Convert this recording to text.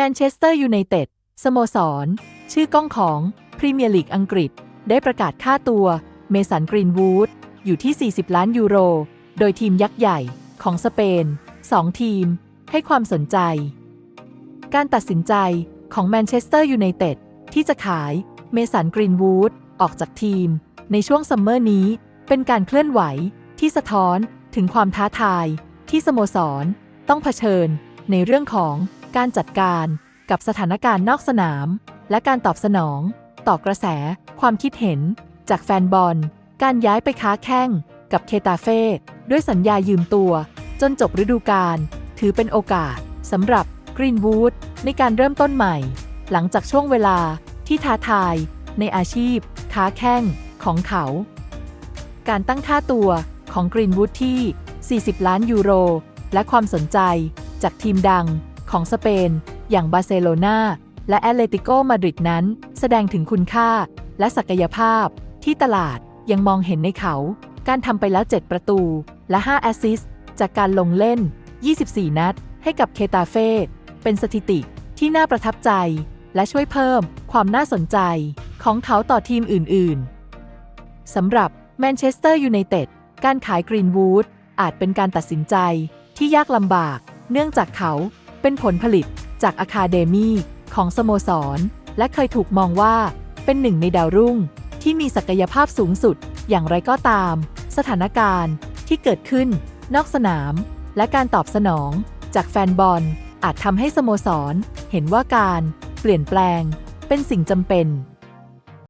แมนเชสเตอร์ยูไนเต็ดสโมสร ชื่อก้องของพรีเมียร์ลีกอังกฤษ ได้ประกาศค่าตัว เมสันกรีนวูดอยู่ที่ 40 ล้านยูโร โดยทีมยักษ์ใหญ่ของสเปน 2 ทีม ให้ความสนใจ การตัดสินใจของแมนเชสเตอร์ยูไนเต็ดที่จะขายเมสันกรีนวูดออกจากทีม ในช่วงซัมเมอร์นี้ เป็นการเคลื่อนไหวที่สะท้อนถึงความท้าทายที่สโมสร ต้องเผชิญในเรื่องของ การจัดการกับสถานการณ์นอกสนาม และการตอบสนอง ต่อกระแส ความคิดเห็น จากแฟนบอล การย้ายไปค้าแข้ง กับเคตาเฟ่ด้วยสัญญายืมตัว จนจบฤดูกาลถือเป็นโอกาสสำหรับกรีนวูดในการเริ่มต้นใหม่ หลังจากช่วงเวลาที่ท้าทาย ในอาชีพค้าแข้งของเขา การตั้งค่าตัวของกรีนวูดที่ 40 ล้านยูโร และความสนใจจากทีมดัง ของสเปน อย่างบาร์เซโลนาและแอตเลติโกมาดริดนั้น แสดงถึงคุณค่า และศักยภาพ ที่ตลาดยังมองเห็นในเขา การทำไปแล้ว 7 ประตู และ 5 แอสซิสต์จากการลงเล่น 24 นัด ให้กับเคตาเฟ่เป็นสถิติที่น่าประทับใจ และช่วยเพิ่มความน่าสนใจของเขาต่อทีมอื่น ๆสำหรับแมนเชสเตอร์ยูไนเต็ดการขายกรีนวูดอาจเป็นการตัดสินใจที่ยากลำบาก เนื่องจากเขา เป็นผลผลิตจากอะคาเดมีของสโมสร และเคยถูกมองว่าเป็นหนึ่งในดาวรุ่ง ที่มีศักยภาพสูงสุด อย่างไรก็ตาม สถานการณ์ที่เกิดขึ้น นอกสนาม และการตอบสนองจากแฟนบอล อาจทำให้สโมสร เห็นว่าการเปลี่ยนแปลงเป็นสิ่งจำเป็น